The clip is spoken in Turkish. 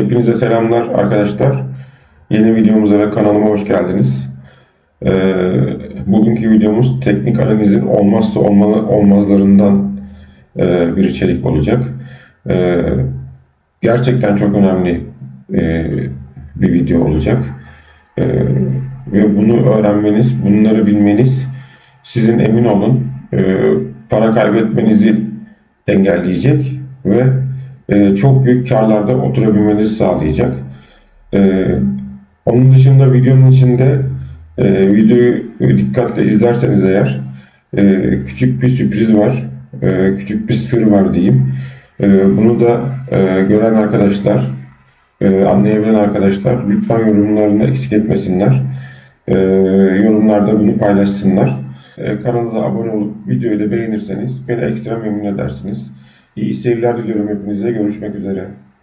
Hepinize selamlar arkadaşlar. Yeni videomuza ve kanalıma hoş geldiniz. Ee, bugünkü videomuz teknik analizin olmazsa olmazlarından e, bir içerik olacak. Ee, gerçekten çok önemli e, bir video olacak. Ee, ve bunu öğrenmeniz, bunları bilmeniz sizin emin olun e, para kaybetmenizi engelleyecek ve e, çok büyük karlarda oturabilmenizi sağlayacak. E, onun dışında videonun içinde e, videoyu dikkatle izlerseniz eğer e, küçük bir sürpriz var, küçük bir sır var diyeyim. Bunu da gören arkadaşlar, anlayabilen arkadaşlar lütfen yorumlarını eksik etmesinler. Yorumlarda bunu paylaşsınlar. E, kanala abone olup videoyu da beğenirseniz beni ekstra memnun edersiniz. İyi seyirler diliyorum hepinize. Görüşmek üzere.